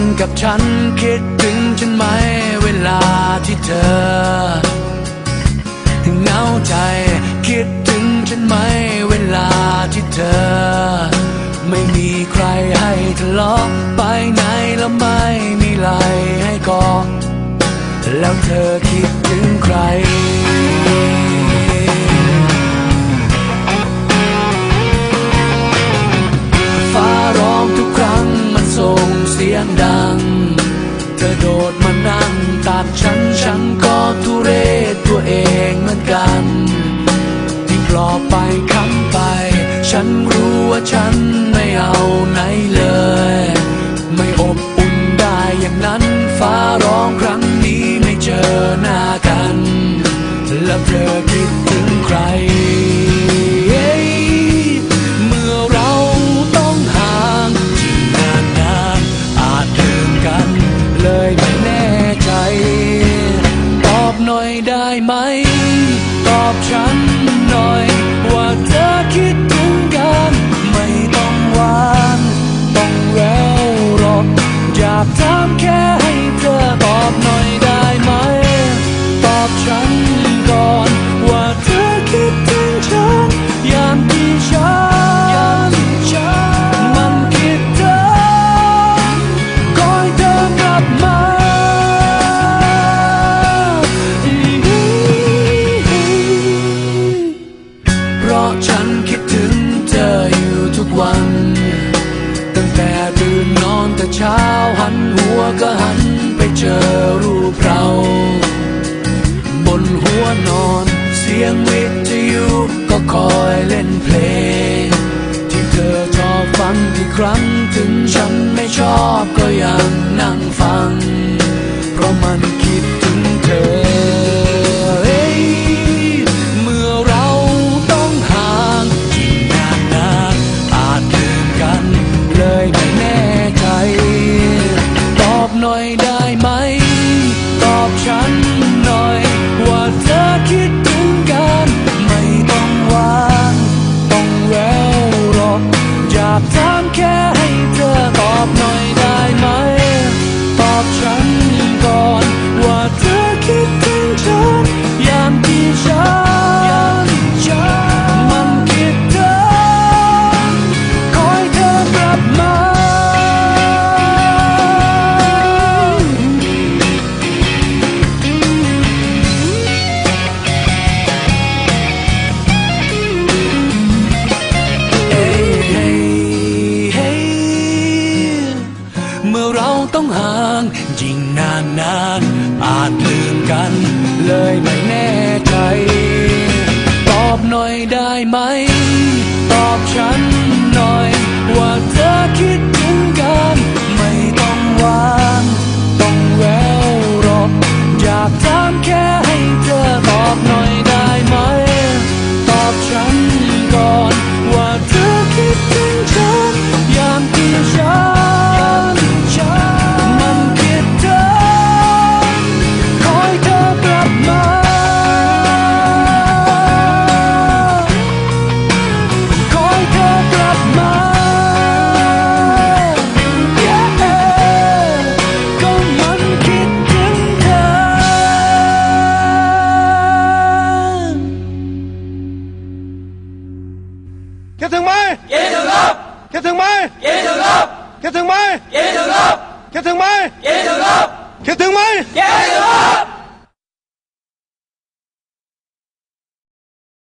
นกับฉันคิดถึงฉันไหมเวลาที่เธอเหงาใจคิดถึงฉันไหมเวลาที่เธอ ไม่มีใครให้ทะเลาะไปไหนแล้วไม่มีไหลให้กอแล้วเธอคิด คิดถึงใคร แต่เช้าหันหัวก็หันไปเจอรูปเรา บนหัวนอนเสียงวิทยุก็คอยเล่นเพลง ที่เธอชอบฟังที่ครั้งถึงฉันไม่ชอบก็ยังนั่ง stop, don't care. ื่อเราต้องห่างยิ่งนานนานอาจลืมกัน เลยไม่แน่ใจ ตอบหน่อยได้ไหม ตอบฉันหน่อย ว่าเธอคิดถึงกัน ไม่ต้องว่า Hiệp thương Mai. Dễ thương Ngọc. Hiệp thương Mai. Dễ thương Ngọc. Hiệp thương Mai. Dễ thương Ngọc. Hiệp thương Mai. Dễ thương Ngọc. Hiệp thương Mai. Dễ thương Ngọc.